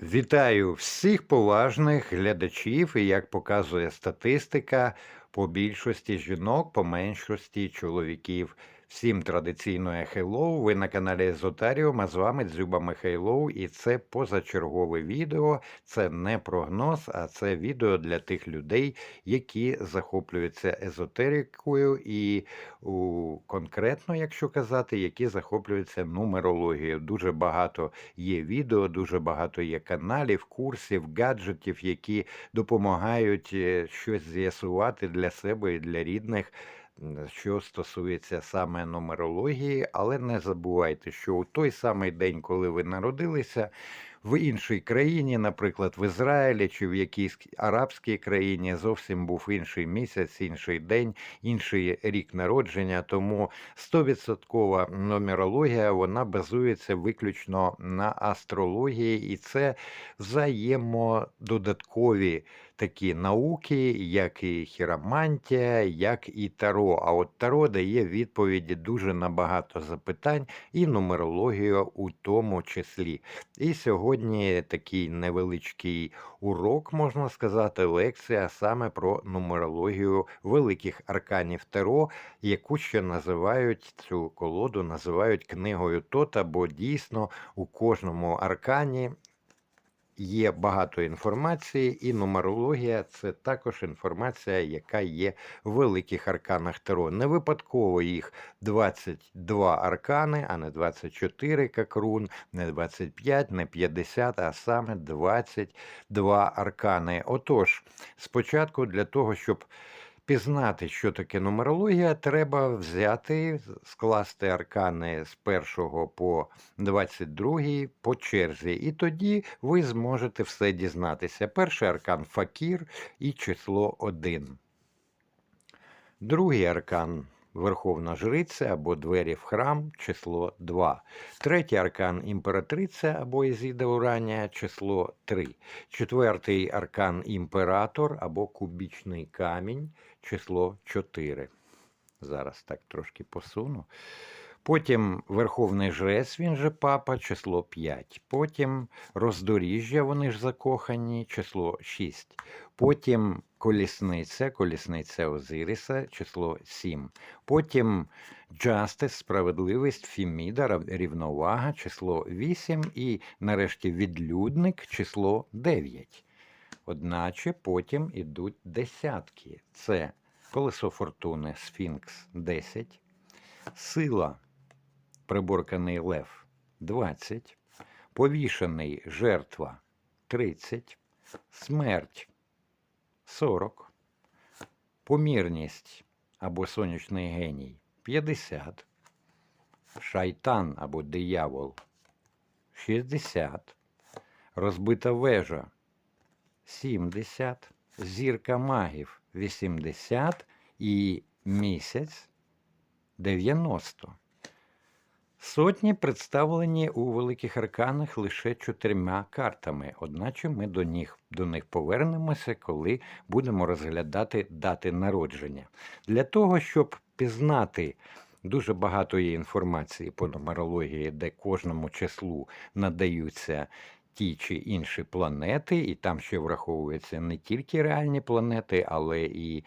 Вітаю всіх поважних глядачів, і як показує статистика, по більшості жінок, по меншості чоловіків. Всім традиційно хеллоу, ви на каналі Езотаріум, а з вами Дзюба Михайлов, і це позачергове відео. Це не прогноз, а це відео для тих людей, які захоплюються езотерикою, і у, конкретно, якщо казати, які захоплюються нумерологією. Дуже багато є відео, дуже багато є каналів, курсів, гаджетів, які допомагають е, щось з'ясувати для себе і для рідних. Що стосується саме нумерології, але не забувайте, що у той самий день, коли ви народилися, в іншій країні, наприклад, в Ізраїлі чи в якійсь арабській країні, зовсім був інший місяць, інший день, інший рік народження. Тому 100% нумерологія вона базується виключно на астрології, і це взаємододаткові такі науки, як і хіромантія, як і таро. А от таро дає відповіді дуже на багато запитань, і нумерологію у тому числі. І сьогодні такий невеличкий урок, можна сказати, лекція саме про нумерологію великих арканів Таро, яку ще називають цю колоду, називають книгою Тота, бо дійсно у кожному аркані є багато інформації, і нумерологія це також інформація, яка є в великих арканах Таро. Не випадково їх 22 аркани, а не 24 як рун, не 25, не 50, а саме 22 аркани. Отож, спочатку для того, щоб Пізнати, що таке нумерологія, треба взяти, скласти аркани з 1 по 22 по черзі, і тоді ви зможете все дізнатися. Перший аркан факір і число 1. Другий аркан Верховна Жриця або двері в храм, число 2. Третій аркан імператриця або Ізіда Уранія, число 3. Четвертий аркан імператор або кубічний камінь, число 4. Зараз так трошки посуну. Потім Верховний Жрець, він же папа, число 5. Потім роздоріжжя, вони ж закохані, число 6. Потім колісниця, колісниця Озиріса, число 7. Потім Justice, справедливість, Фіміда, рівновага, число 8. І нарешті відлюдник, число 9. Одначе потім ідуть десятки. Це колесо фортуни, Сфінкс 10, сила, приборканий лев 20, повішений жертва 30, смерть 40, помірність або сонячний геній 50, шайтан або диявол 60, розбита вежа 70, зірка магів 80 і місяць 90. Сотні представлені у великих арканах лише чотирма картами, одначе ми до них, до них повернемося, коли будемо розглядати дати народження. Для того, щоб пізнати дуже багато є інформації по нумерології, де кожному числу надаються ті чи інші планети, і там ще враховуються не тільки реальні планети, але і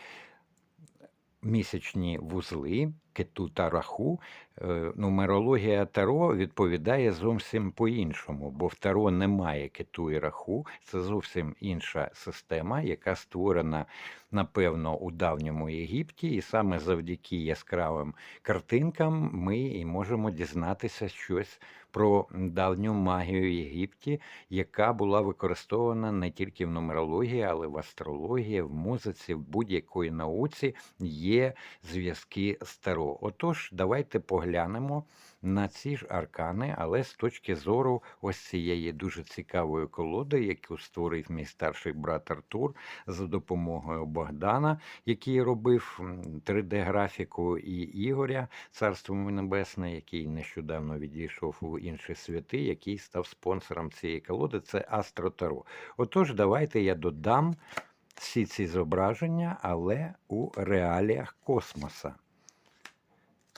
місячні вузли, кету та раху, е, нумерологія Таро відповідає зовсім по-іншому, бо в Таро немає кету і раху. Це зовсім інша система, яка створена, напевно, у давньому Єгипті, і саме завдяки яскравим картинкам ми і можемо дізнатися щось про давню магію Єгипті, яка була використована не тільки в нумерології, але в астрології, в музиці, в будь-якої науці є зв'язки з Таро. Отож, давайте поглянемо на ці ж аркани, але з точки зору ось цієї дуже цікавої колоди, яку створив мій старший брат Артур за допомогою Богдана, який робив 3D-графіку, і Ігоря, царство небесне, який нещодавно відійшов у інші святи, який став спонсором цієї колоди. Це Астротаро. Отож, давайте я додам всі ці зображення, але у реаліях космоса.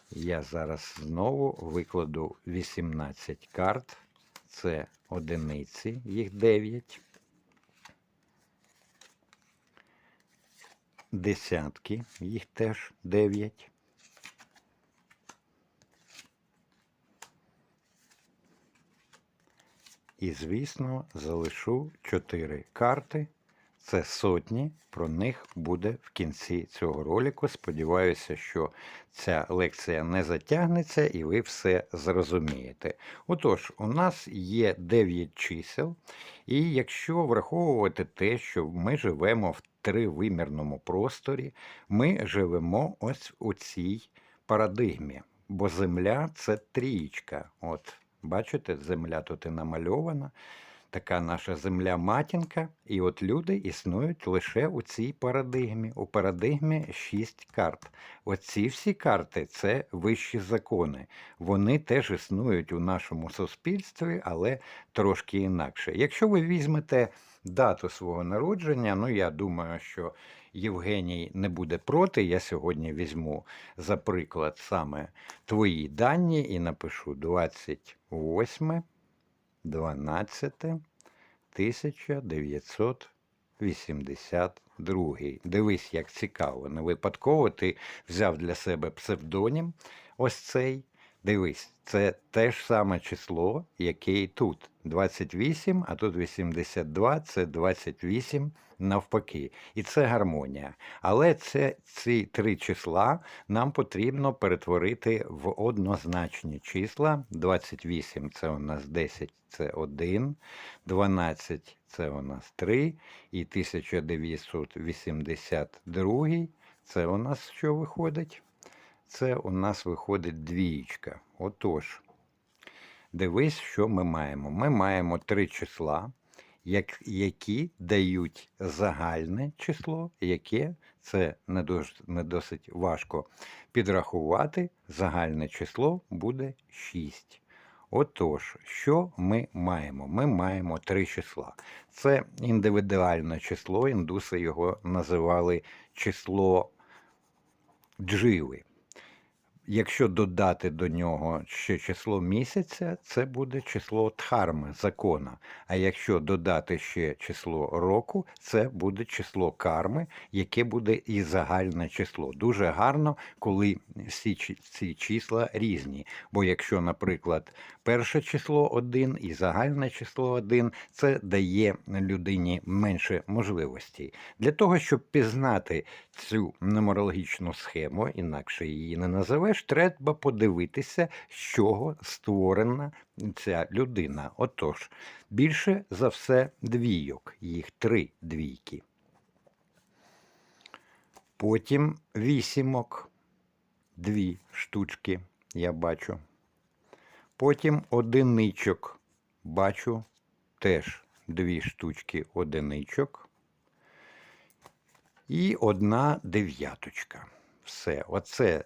Я зараз знову викладу 18 карт це одиниці, їх 9. Десятки, їх теж 9. І, звісно, залишу 4 карти. Це сотні, про них буде в кінці цього ролику. Сподіваюся, що ця лекція не затягнеться і ви все зрозумієте. Отож, у нас є 9 чисел, і якщо враховувати те, що ми живемо в тривимірному просторі, ми живемо ось у цій парадигмі. Бо Земля це трієчка. От, бачите, земля тут і намальована така наша земля-матінка, і от люди існують лише у цій парадигмі. У парадигмі шість карт. Оці всі карти це вищі закони. Вони теж існують у нашому суспільстві, але трошки інакше. Якщо ви візьмете дату свого народження, ну я думаю, що Євгеній не буде проти. Я сьогодні візьму за приклад саме твої дані і напишу 28. 12 1982. Дивись, як цікаво. Не випадково ти взяв для себе псевдонім ось цей. Дивись, це те ж саме число, яке і тут. 28, а тут 82, це 28 навпаки. І це гармонія. Але це, ці три числа нам потрібно перетворити в однозначні числа. 28 це у нас 10, це 1, 12 це у нас 3, і 1982 це у нас що виходить? Це у нас виходить двієчка. Отож, дивись, що ми маємо. Ми маємо три числа, як, які дають загальне число, яке це не, дос, не досить важко підрахувати. Загальне число буде 6. Отож, що ми маємо? Ми маємо три числа. Це індивідуальне число, індуси його називали число дживи. Якщо додати до нього ще число місяця, це буде число дхарми, закона. А якщо додати ще число року, це буде число карми, яке буде і загальне число. Дуже гарно, коли всі ці числа різні. Бо якщо, наприклад, перше число один і загальне число один, це дає людині менше можливостей. Для того, щоб пізнати цю нумерологічну схему, інакше її не називеш, треба подивитися, з чого створена ця людина. Отож, більше за все двійок, їх три двійки. Потім вісімок, дві штучки я бачу. Потім одиничок бачу теж дві штучки одиничок. І одна дев'яточка. Все, оце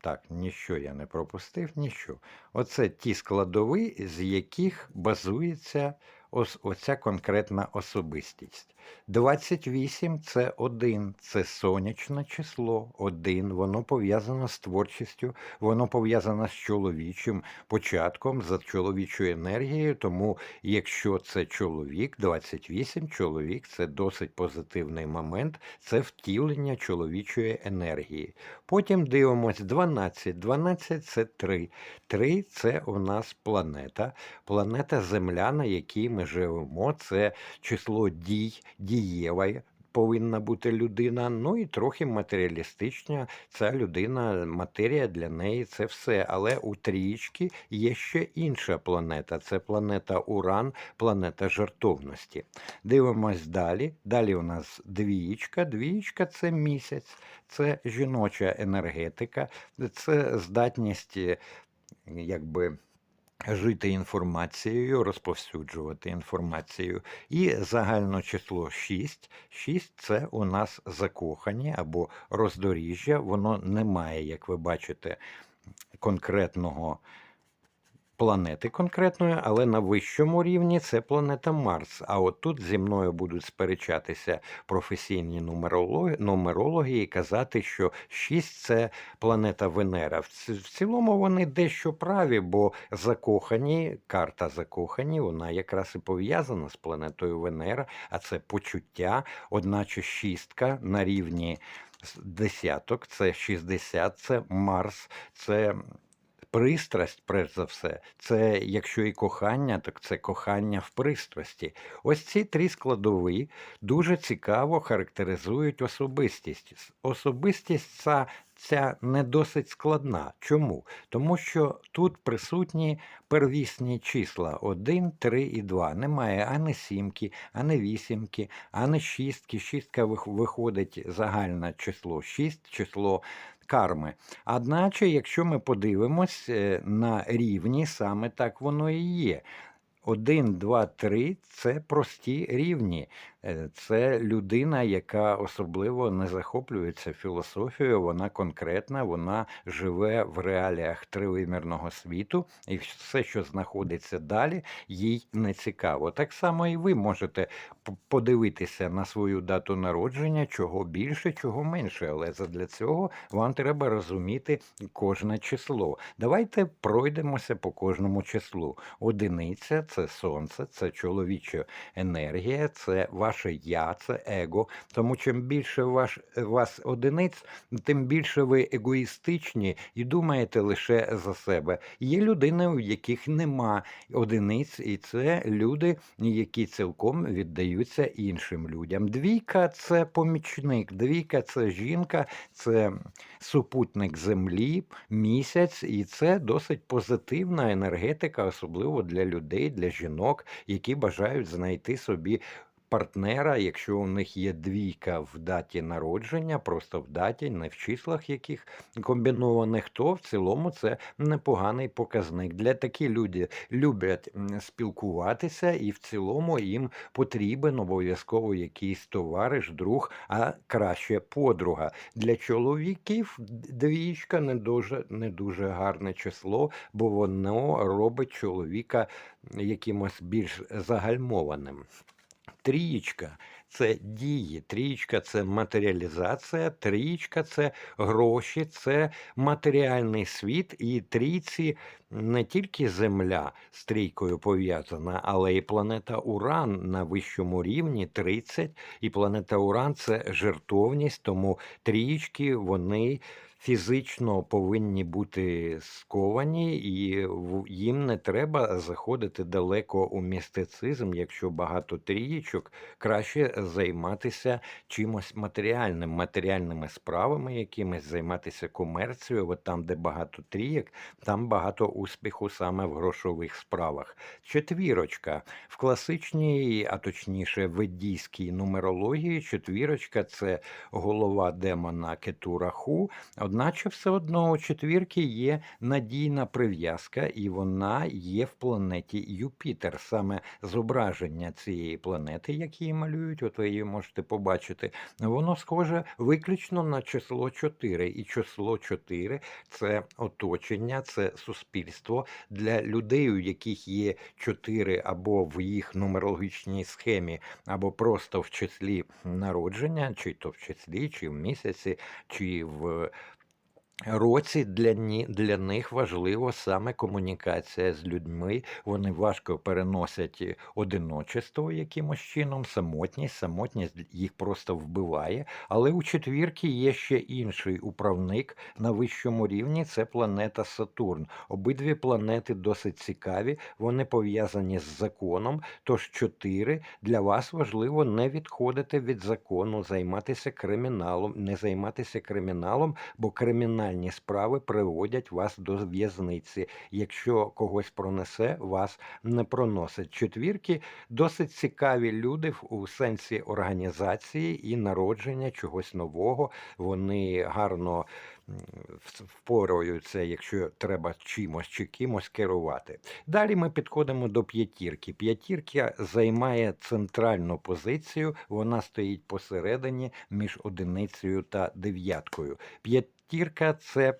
так, ніщо я не пропустив, ніщо. Оце ті складові, з яких базується ось оця конкретна особистість. 28 це один, це сонячне число, один, воно пов'язано з творчістю, воно пов'язано з чоловічим початком, за чоловічою енергією. Тому, якщо це чоловік, 28 чоловік це досить позитивний момент, це втілення чоловічої енергії. Потім дивимось 12. 12 це 3. 3 це у нас планета, планета Земля, на якій ми живемо. Це число дій дієва повинна бути людина, ну і трохи матеріалістична. Ця людина, матерія для неї це все. Але у трієчки є ще інша планета. Це планета Уран, планета жартовності. Дивимось далі. Далі у нас двієчка. Двієчка це місяць, це жіноча енергетика, це здатність якби жити інформацією, розповсюджувати інформацію. І загальне число 6. 6 це у нас закохані або роздоріжжя. Воно не має, як ви бачите, конкретного планети конкретної, але на вищому рівні це планета Марс. А от тут зі мною будуть сперечатися професійні нумерологи, нумерологи і казати, що 6 це планета Венера. В, цілому вони дещо праві, бо закохані, карта закохані, вона якраз і пов'язана з планетою Венера, а це почуття, одначе шістка на рівні десяток, це 60, це Марс, це пристрасть, перш за все, це якщо і кохання, так це кохання в пристрасті. Ось ці три складові дуже цікаво характеризують особистість. Особистість ця, ця не досить складна. Чому? Тому що тут присутні первісні числа 1, 3 і 2. Немає ані сімки, ані вісімки, ані шістки. Шістка виходить загальне число 6, число карми. Одначе, якщо ми подивимось е, на рівні, саме так воно і є. 1, 2, 3 це прості рівні. Е, Це людина, яка особливо не захоплюється філософією, вона конкретна, вона живе в реаліях тривимірного світу, і все, що знаходиться далі, їй не цікаво. Так само і ви можете подивитися на свою дату народження, чого більше, чого менше. Але задля цього вам треба розуміти кожне число. Давайте пройдемося по кожному числу. Одиниця це сонце, це чоловіча енергія, це ваше я, це его. Тому чим більше ваш, вас одиниць, тим більше ви егоїстичні і думаєте лише за себе. Є людини, у яких нема одиниць, і це люди, які цілком віддаються іншим людям. Двійка це помічник, двійка це жінка, це супутник землі, місяць, і це досить позитивна енергетика, особливо для людей, для жінок, які бажають знайти собі. Партнера, якщо у них є двійка в даті народження, просто в даті, не в числах яких комбінованих, то в цілому це непоганий показник. Для такі люди люблять спілкуватися, і в цілому їм потрібен обов'язково якийсь товариш, друг, а краще подруга. Для чоловіків двічка не дуже, не дуже гарне число, бо воно робить чоловіка якимось більш загальмованим. Трієчка це дії, трієчка це матеріалізація, трієчка це гроші, це матеріальний світ, і трійці не тільки Земля з трійкою пов'язана, але і планета Уран на вищому рівні 30, і планета Уран це жертовність, тому трієчки вони фізично повинні бути сковані, і їм не треба заходити далеко у містицизм. Якщо багато трієчок, краще займатися чимось матеріальним, матеріальними справами, якимись займатися комерцією. От там, де багато трієк, там багато успіху саме в грошових справах. Четвірочка в класичній, а точніше ведійській нумерології, четвірочка це голова демона Кетураху. Одначе все одно у четвірки є надійна прив'язка, і вона є в планеті Юпітер. Саме зображення цієї планети, як її малюють, от ви її можете побачити, воно схоже виключно на число 4. І число 4 це оточення, це суспільство для людей, у яких є 4 або в їх нумерологічній схемі, або просто в числі народження, чи то в числі, чи в місяці, чи в році для, ні, для них важливо саме комунікація з людьми. Вони важко переносять одиночество якимось чином, самотність. Самотність їх просто вбиває. Але у четвірки є ще інший управник на вищому рівні це планета Сатурн. Обидві планети досить цікаві, вони пов'язані з законом. Тож чотири для вас важливо не відходити від закону, займатися криміналом, не займатися криміналом, бо кримінальні справи приводять вас до в'язниці. Якщо когось пронесе, вас не проносить. Четвірки досить цікаві люди у сенсі організації і народження чогось нового. Вони гарно впораються, якщо треба чимось чи кимось керувати. Далі ми підходимо до п'ятірки. П'ятірка займає центральну позицію, вона стоїть посередині між одиницею та дев'яткою. П'ятірка це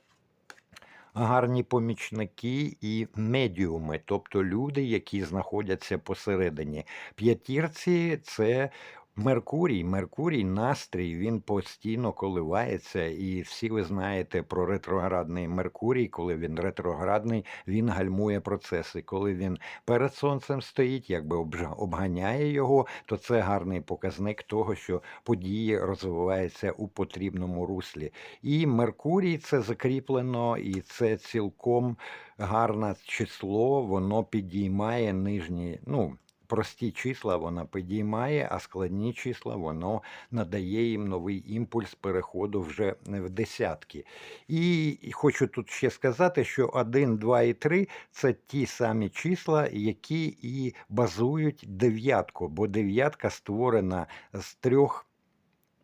гарні помічники і медіуми, тобто люди, які знаходяться посередині. П'ятірці це Меркурій. Меркурій, настрій, він постійно коливається, і всі ви знаєте про ретроградний Меркурій. Коли він ретроградний, він гальмує процеси. Коли він перед сонцем стоїть, якби обганяє його, то це гарний показник того, що події розвиваються у потрібному руслі. І Меркурій це закріплено, і це цілком гарне число. Воно підіймає нижні, ну. Прості числа вона підіймає, а складні числа воно надає їм новий імпульс переходу вже в десятки. І хочу тут ще сказати, що 1, 2 і 3 це ті самі числа, які і базують дев'ятку, бо дев'ятка створена з трьох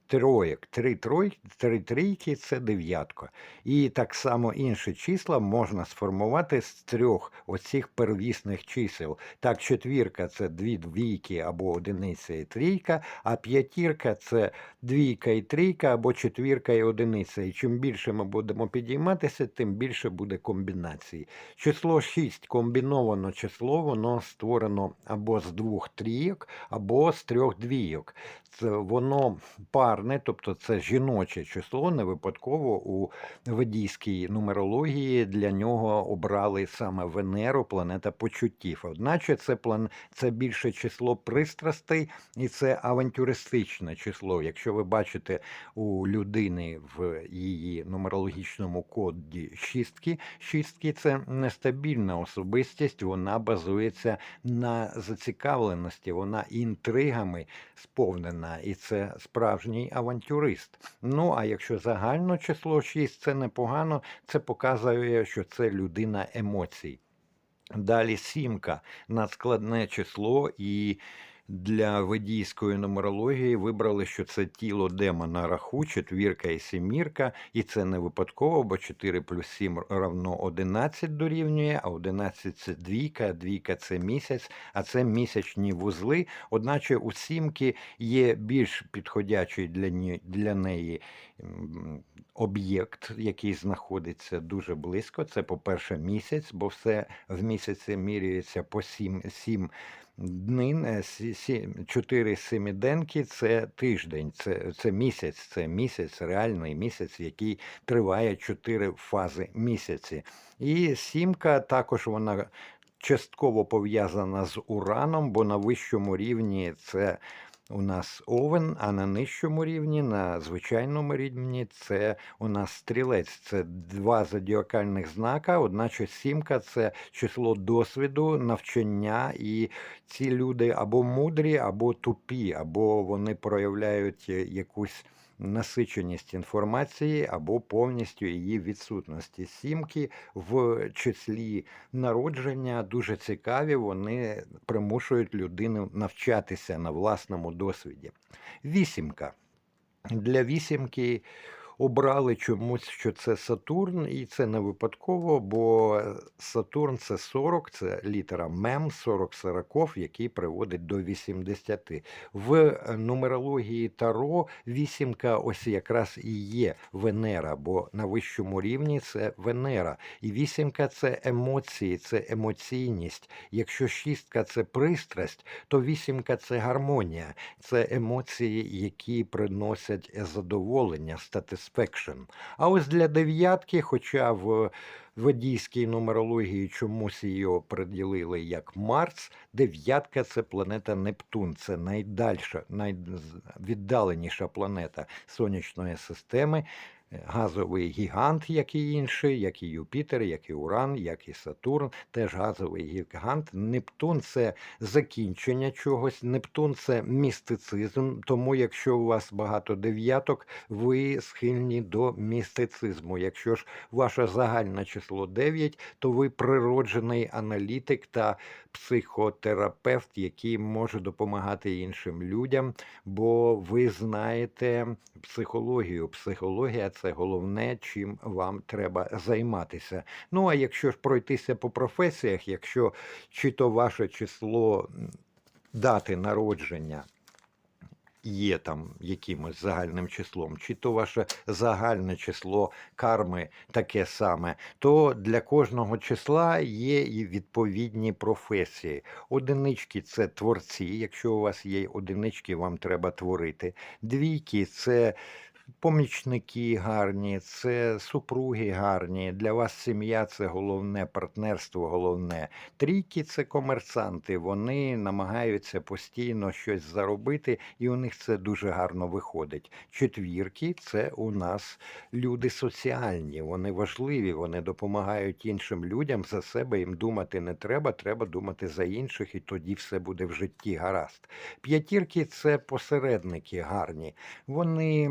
троєк. Три, трой, три трійки це дев'ятка. І так само інші числа можна сформувати з трьох оцих первісних чисел. Так, четвірка це дві двійки або одиниця і трійка, а п'ятірка це двійка і трійка або четвірка і одиниця. І чим більше ми будемо підійматися, тим більше буде комбінацій. Число 6 комбіновано число, воно створено або з двох трійок, або з трьох двійок. Це воно парне, тобто це жіноче число, не випадково у ведійській нумерології для нього обрали саме Венеру, планета почуттів. Одначе це план це більше число пристрастей і це авантюристичне число. Якщо ви бачите у людини в її нумерологічному коді шістки, шістки це нестабільна особистість, вона базується на зацікавленості, вона інтригами сповнена, і це справжній авантюрист. Ну а якщо загально число 6 це непогано, це показує, що це людина емоцій. Далі сімка надскладне число, і для ведійської нумерології вибрали, що це тіло демона раху, четвірка і семірка, і це не випадково, бо 4 плюс 7 равно 11 дорівнює, а 11 це двійка, двійка це місяць, а це місячні вузли. Одначе у сімки є більш підходячий для, для неї об'єкт, який знаходиться дуже близько. Це, по-перше, місяць, бо все в місяці міряється по 7, 7 днин, е, сі- сі- чотири семиденки це тиждень, це, це місяць, це місяць, реальний місяць, який триває чотири фази місяці. І сімка також вона частково пов'язана з ураном, бо на вищому рівні це у нас овен, а на нижчому рівні, на звичайному рівні, це у нас стрілець. Це два зодіакальних знака. Одначе сімка це число досвіду, навчання, і ці люди або мудрі, або тупі, або вони проявляють е, якусь. Насиченість інформації або повністю її відсутності. Сімки в числі народження дуже цікаві, вони примушують людину навчатися на власному досвіді. Вісімка. Для вісімки обрали чомусь, що це Сатурн, і це не випадково, бо Сатурн це 40, це літера мем, 40 сороков, який приводить до 80. В нумерології Таро вісімка ось якраз і є Венера, бо на вищому рівні це Венера. І вісімка це емоції, це емоційність. Якщо шістка це пристрасть, то вісімка це гармонія, це емоції, які приносять задоволення, satisfaction. А ось для дев'ятки, хоча в водійській нумерології чомусь її приділили як Марс, дев'ятка це планета Нептун, це найдальша, найвіддаленіша планета сонячної системи. Газовий гігант, як і інші, як і Юпітер, як і Уран, як і Сатурн, теж газовий гігант. Нептун це закінчення чогось. Нептун це містицизм. Тому, якщо у вас багато дев'яток, ви схильні до містицизму. Якщо ж ваше загальне число 9, то ви природжений аналітик та психотерапевт, який може допомагати іншим людям, бо ви знаєте психологію. Психологія це головне, чим вам треба займатися. Ну а якщо ж пройтися по професіях, якщо чи то ваше число дати народження є там якимось загальним числом, чи то ваше загальне число карми таке саме, то для кожного числа є і відповідні професії. Одинички це творці. Якщо у вас є одинички, вам треба творити. Двійки це помічники гарні, це супруги гарні. Для вас сім'я це головне, партнерство головне. Трійки це комерсанти. Вони намагаються постійно щось заробити, і у них це дуже гарно виходить. Четвірки це у нас люди соціальні, вони важливі, вони допомагають іншим людям. За себе їм думати не треба, треба думати за інших, і тоді все буде в житті гаразд. П'ятірки це посередники гарні. Вони.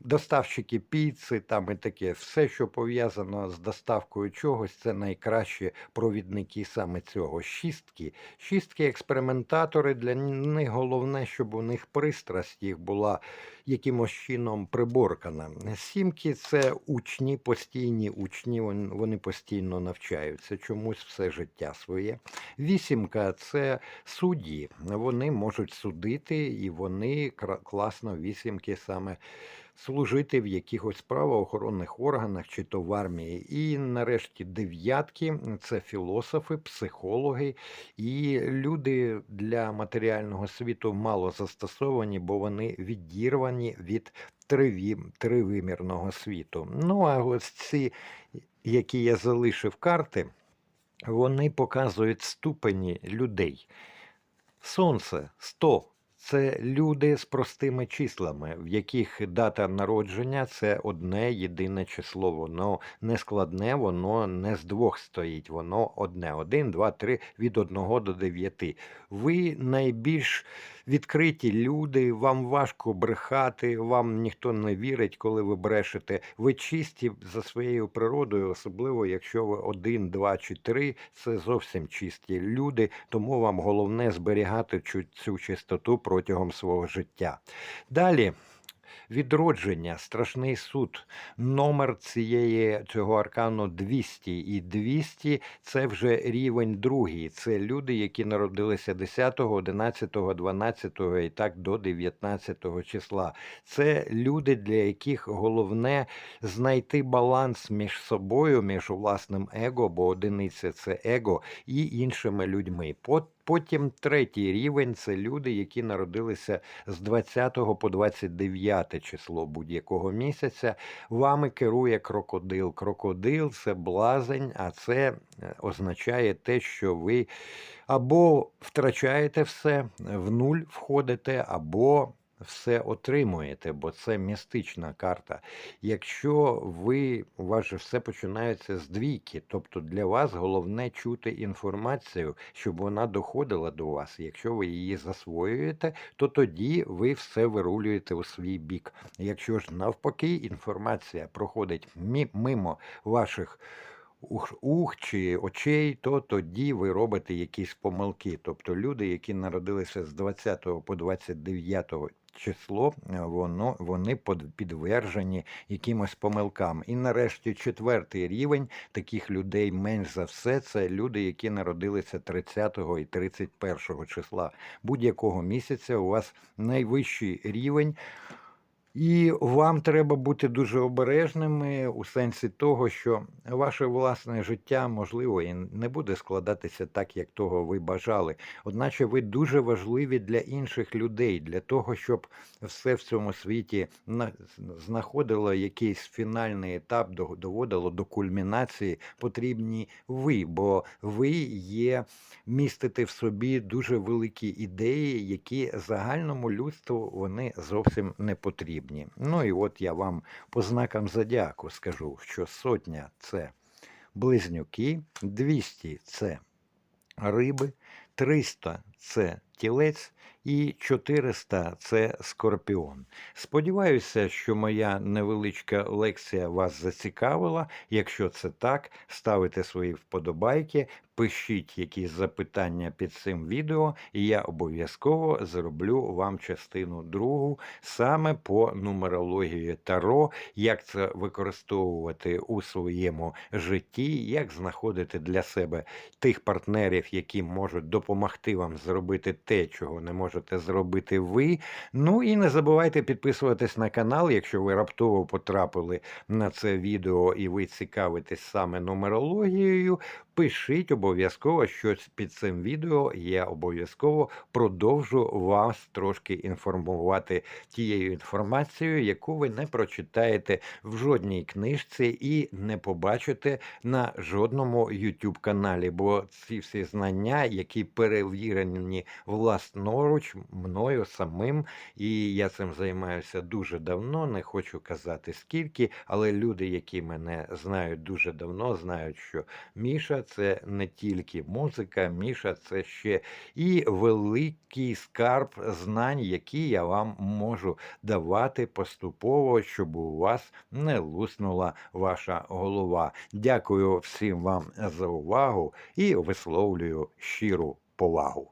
Доставщики піци, там і таке, все, що пов'язано з доставкою чогось, це найкращі провідники саме цього. Шістки. Шістки експериментатори. Для них головне, щоб у них пристрасть їх була якимось чином приборкана. Сімки це учні, постійні учні, вони постійно навчаються чомусь все життя своє. Вісімка це судді. Вони можуть судити, і вони класно вісімки саме служити в якихось правоохоронних органах чи то в армії. І нарешті дев'ятки це філософи, психологи і люди для матеріального світу мало застосовані, бо вони відірвані від тривимірного світу. Ну а ось ці, які я залишив карти, вони показують ступені людей. Сонце 100 це люди з простими числами, в яких дата народження це одне єдине число. Воно не складне, воно не з двох стоїть, воно одне. Один, два, три від одного до дев'яти. Ви найбільш відкриті люди, вам важко брехати, вам ніхто не вірить, коли ви брешете. Ви чисті за своєю природою, особливо якщо ви один, два чи три, це зовсім чисті люди, тому вам головне зберігати цю, чистоту протягом свого життя. Далі. Відродження, страшний суд. Номер цієї цього аркану 200. І 200 це вже рівень другий. Це люди, які народилися 10, 11, 12 і так до 19 числа. Це люди, для яких головне знайти баланс між собою, між власним его, бо одиниця це его, і іншими людьми. Потім третій рівень це люди, які народилися з 20 по 29 число будь-якого місяця. Вами керує крокодил. Крокодил це блазень, а це е, означає те, що ви або втрачаєте все, в нуль входите, або все отримуєте, бо це містична карта. Якщо ви, у вас все починається з двійки, тобто для вас головне чути інформацію, щоб вона доходила до вас. Якщо ви її засвоюєте, то тоді ви все вирулюєте у свій бік. Якщо ж навпаки, інформація проходить мимо ваших ух, чи очей, то тоді ви робите якісь помилки. Тобто люди, які народилися з 20 по 29 число, е, воно, вони підвержені якимось помилкам. І нарешті четвертий рівень таких людей менш за все це люди, які народилися 30 і 31 числа будь-якого місяця. У вас найвищий рівень. І вам треба бути дуже обережними у сенсі того, що ваше власне життя можливо і не буде складатися так, як того ви бажали. Одначе ви дуже важливі для інших людей, для того, щоб все в цьому світі на- знаходило якийсь фінальний етап, доводило до кульмінації, потрібні ви, бо ви є містите в собі дуже великі ідеї, які загальному людству вони зовсім не потрібні. Ну і от я вам по знакам зодіаку скажу, що сотня це близнюки, 200 це риби, 300 це тілець і 400 це скорпіон. Сподіваюся, що моя невеличка лекція вас зацікавила. Якщо це так, ставите свої вподобайки, пишіть якісь запитання під цим відео, і я обов'язково зроблю вам частину другу саме по нумерології Таро, як це використовувати у своєму житті, як знаходити для себе тих партнерів, які можуть допомогти вам зробити те, чого не можете зробити ви. Ну і не забувайте підписуватись на канал, якщо ви раптово потрапили на це відео і ви цікавитесь саме нумерологією. Пишіть обов'язково щось під цим відео. Я обов'язково продовжу вас трошки інформувати тією інформацією, яку ви не прочитаєте в жодній книжці і не побачите на жодному YouTube каналі. Бо ці всі знання, які перевірені власноруч мною самим, і я цим займаюся дуже давно. Не хочу казати скільки, але люди, які мене знають дуже давно, знають, що Міша це не тільки музика, Міша це ще і великий скарб знань, які я вам можу давати поступово, щоб у вас не луснула ваша голова. Дякую всім вам за увагу і висловлюю щиру повагу.